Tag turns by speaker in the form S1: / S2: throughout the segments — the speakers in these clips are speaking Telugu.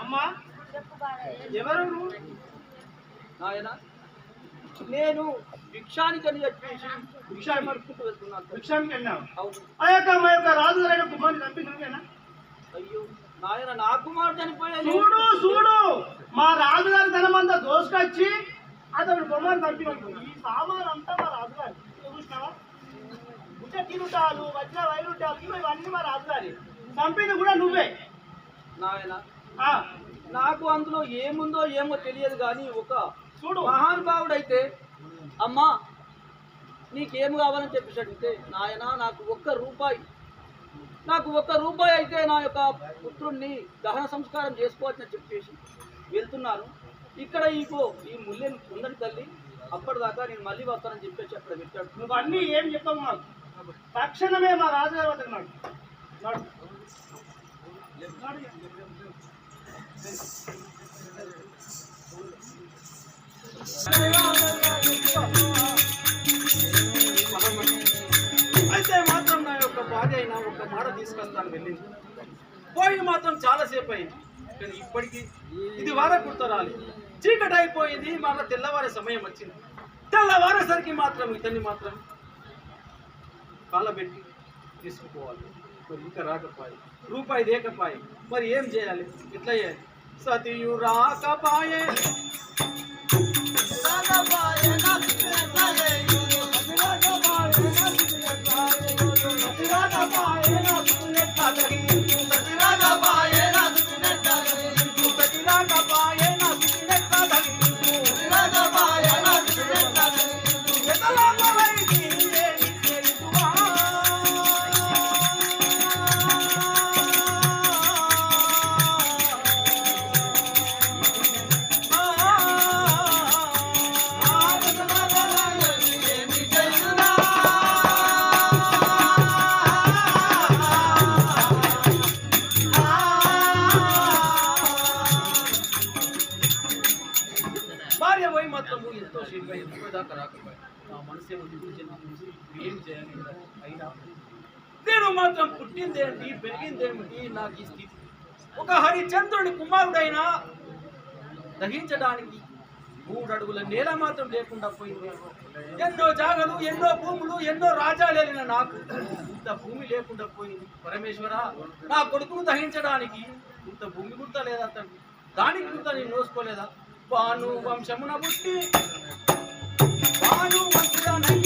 S1: అమ్మా ఎవరు? నాయన నేను భిక్షానికి అని చెప్పేసి భిక్షాన్ని మడుకుంటూ వెళ్తున్నాను.
S2: భిక్షానికి వెళ్ళావు? ఆ యొక్క మా యొక్క రాజుగారైన కుమారుని చంపి నువ్వేనా?
S1: అయ్యో నాయన నా కుమారుడు చనిపోయాడు.
S2: చూడు చూడు. మా రాజుగారి ధనమంతా దోసుకొచ్చి అతడు బొమ్మను చంపినట్టు ఈ సామాన్ అంతా మా రాజుగారి. చూసినావా? గుడ్డ కిరుటాలు వజ్ర వైరుటాలు ఇవి ఇవన్నీ మా రాజుగారి. చంపింది కూడా నువ్వే.
S1: నాయన నాకు అందులో ఏముందో ఏమో తెలియదు కానీ ఒక
S2: చూడు.
S1: మహానుభావుడైతే అమ్మా నీకేం కావాలని చెప్పేసి అడిగితే నాయన నాకు ఒక్క రూపాయి. నాకు ఒక్క రూపాయి అయితే నా యొక్క పుత్రుణ్ణి దహన సంస్కారం చేసుకోవచ్చని చెప్పేసి వెళ్తున్నాను. ఇక్కడ ఇగో ఈ ముల్లెం ఉందని తల్లి అప్పటిదాకా నేను మళ్ళీ వస్తానని చెప్పేసి అక్కడ పెట్టాడు.
S2: నువ్వు అన్నీ ఏం చెప్పావు మాకు. తక్షణమే మా రాజుగారు వద్దకు నాడు నాడు
S1: అయితే మాత్రం నా యొక్క భార్య అయినా ఒక మాట తీసుకొస్తాను వెళ్ళింది పోయింది మాత్రం చాలాసేపు అయింది. కానీ ఇప్పటికీ ఇది వార గుర్తరాలి చీకటి అయిపోయింది మళ్ళీ తెల్లవారే సమయం వచ్చింది. తెల్లవారేసరికి మాత్రం ఇతన్ని మాత్రం కాలబెట్టి తీసుకుపోవాలి మరి ఇంకా రాకపోయి రూపాయి లేకపోయి మరి ఏం చేయాలి ఎట్లా చేయాలి సతియు రాకపాయే దాకా రాకపోయి నా మనసే ఉద్యోగించి ఏం చేయాలి అయినా. నేను మాత్రం పుట్టిందేమిటి పెరిగిందేమిటి నాకు ఈ స్థితి. ఒక హరిచంద్రుడి కుమారుడైనా దహించడానికి మూడు అడుగుల నేల మాత్రం లేకుండా పోయింది. ఎన్నో జాగలు ఎన్నో భూములు ఎన్నో రాజాలు వెళ్ళిన నాకు ఇంత భూమి లేకుండా పోయింది. పరమేశ్వర నా కొడుకును దహించడానికి ఇంత భూమి గుర్త లేదా దానికి గుర్త నేను నోసుకోలేదా భాను వంశమున పుట్టి 哎呦，我
S2: 操！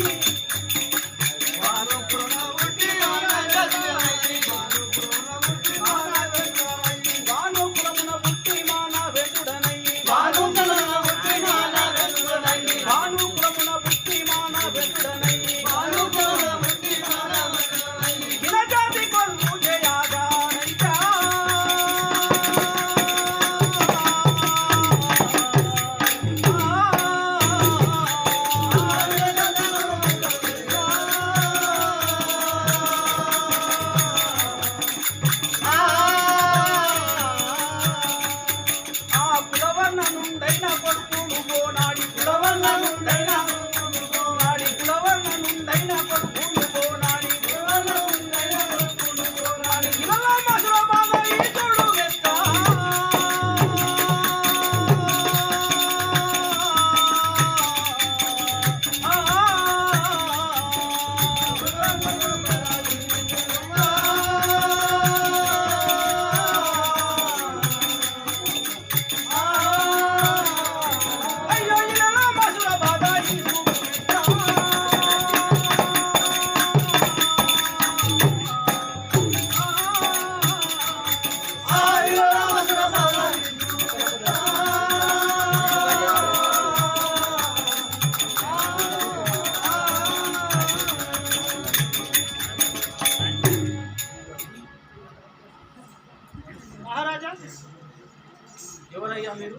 S1: ఎవరయ్యా మీరు?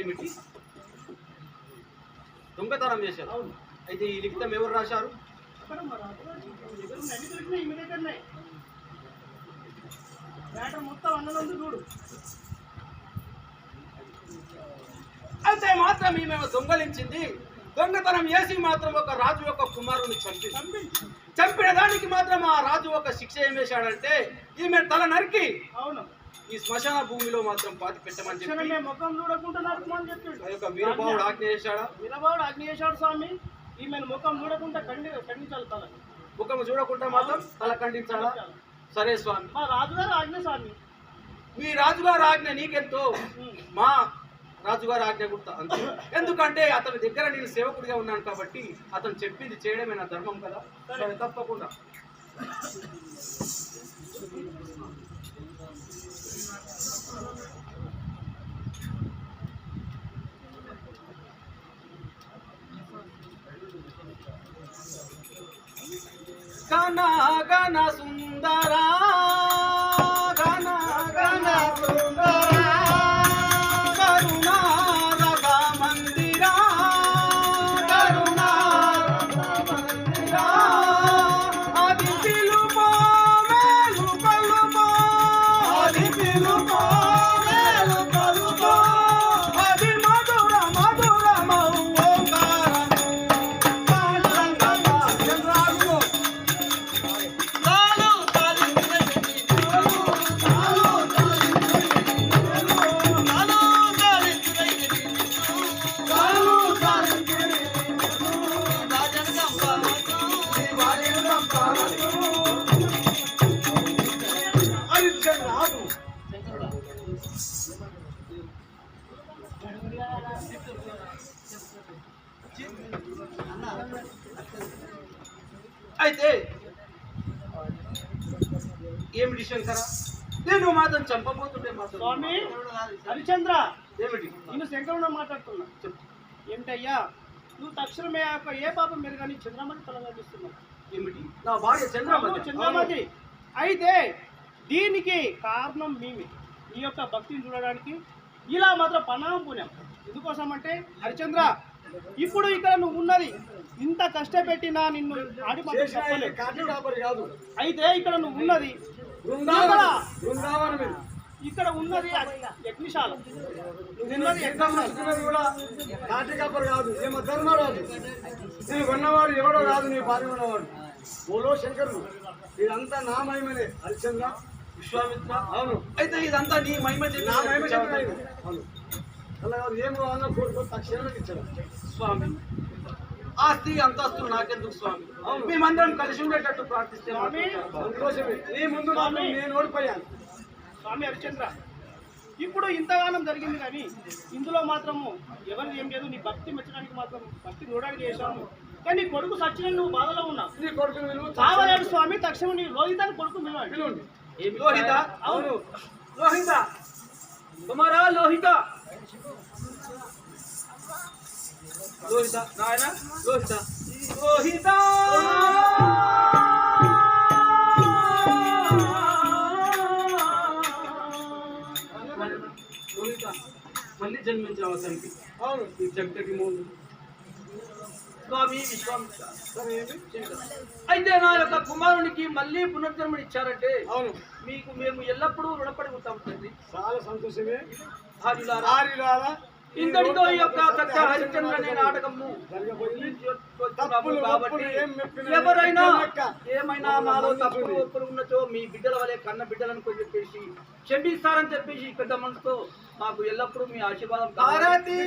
S1: ఏమిటి? దొంగతనం చేశారు.
S2: అవును.
S1: అయితే ఈ లిఖితం ఎవరు రాశారు?
S2: మొత్తం చూడు.
S1: అయితే మాత్రం ఈమె దొంగలించింది. దొంగతనం చేసి మాత్రం ఒక రాజు యొక్క కుమారుని చంపి చంపిన దానికి మాత్రం ఆ రాజు ఒక శిక్ష ఏం వేశాడంటే ఈమె తల నరికి
S2: అవును.
S1: ఈ శ్మశాన భూమిలో మాత్రం పాతి పెట్టమని చెప్పి
S2: ముఖం చూడకుండా నరకమని చెప్పాడు.
S1: ఆ యొక్క వీరబావుడు ఆజ్ఞ చేశాడా?
S2: వీరబాబుడు అగ్నియేశాడు స్వామి. ఈమెను ముఖం చూడకుండా ఖండి ఖండించాలి తల.
S1: ముఖము చూడకుండా మాత్రం తల ఖండించాడా సరే స్వామి.
S2: మా రాజుగారు ఆజ్ఞ స్వామి.
S1: మీ రాజుగారి ఆజ్ఞ నీకెంతో? మా రాజుగారి ఆజ్ఞ గుర్త అంతే. ఎందుకంటే అతని దగ్గర నేను సేవకుడిగా ఉన్నాను కాబట్టి అతను చెప్పింది చేయడమే నా ధర్మం కదా. సరే తప్పకుండా. గణ గణ సుందరా అయితే ఏమిటి శంకర నేను మాత్రం చంపబోతుంటే
S2: స్వామి హరిచంద్ర
S1: ఏమిటి?
S2: నేను శంకరుడు మాట్లాడుతున్నా. ఏమిటయ్యా నువ్వు తక్షణమే యొక్క ఏ పాపం మీరు కానీ చంద్రమతి తలగాలిస్తున్నావు
S1: ఏమిటి? నా భార్య చంద్రమతి
S2: చంద్రమతి అయితే దీనికి కారణం మేమే. నీ యొక్క భక్తిని చూడడానికి ఇలా మాత్రం పన్నాం పుణ్యం ఎందుకోసం అంటే హరిచంద్ర ఇప్పుడు ఇక్కడ నువ్వు ఉన్నది ఇంత కష్టపెట్టినా నిన్ను ఆడి చెప్పలేదు. అయితే ఇక్కడ నువ్వు ఉన్నది ఇక్కడ
S3: బృందావనమే
S2: ఇక్కడ ఉన్నది యజ్ఞశాల.
S3: కాటికప్పలు కాదు ధర్మరాజు. నేను ఎవడో కాదు నీ భార్య ఉన్నవాడు. ఓలో శంకరుడు. ఇదంతా నా మహిమనే. హరిచంద్ర
S1: విశ్వామిత్ర
S3: అవును.
S1: అయితే ఇదంతా నీ మహిమ
S3: నా మహిమ చెప్పిన ఇది. అవును. అలా ఏం కావాలన్నా కోరుకో తక్షణమే ఇచ్చాడు
S1: స్వామి. ఆస్తి అంతస్తు నాకెందుకు స్వామి? మేమందరం కలిసి ఉండేటట్టు ప్రార్థిస్తే
S3: సంతోషమే. నీ ముందు నేను ఓడిపోయాను.
S2: స్వామి హరిచంద్ర ఇప్పుడు ఇంతగానం జరిగింది కానీ ఇందులో మాత్రము ఎవరిది ఏం లేదు. నీ భక్తి మెచ్చడానికి మాత్రం భక్తి చూడడానికి చేశాము కానీ నీ కొడుకు సచిన నువ్వు బాధలో ఉన్నావు.
S3: నీ విలువ
S2: కావలేడు స్వామి తక్షణం నీ లోహితాన్ని కొడుకు పిలవండి
S1: లోహిత?
S3: అవును.
S1: లోహిత? కుమారా లోహిత? లోహిత నాయన లోహిత లోహిత లోహిత మళ్ళీ జన్మించావు అతనికి
S3: అవును.
S1: ఈ జగతకి ముందు స్వామి విశ్వామిత్ర అయితే నా యొక్క కుమారునికి మళ్ళీ పునర్జన్మని ఇచ్చారంటే
S3: అవును.
S1: మీకు మేము ఎల్లప్పుడూ రుణపడి ఉంటాం తండ్రి.
S3: చాలా సంతోషమే.
S1: ఇంతటితో ఈ యొక్క చక్క హరిచంద్ర అనే నాటకము కాబట్టి ఎవరైనా ఏమైనా మాలో తప్పులు ఒప్పులు ఉన్నచో మీ బిడ్డల వలె కన్న బిడ్డలను కొంచెం చెప్పేసి క్షమిస్తారని చెప్పేసి పెద్ద మనసుతో మాకు ఎల్లప్పుడూ మీ ఆశీర్వాదం
S3: కారతి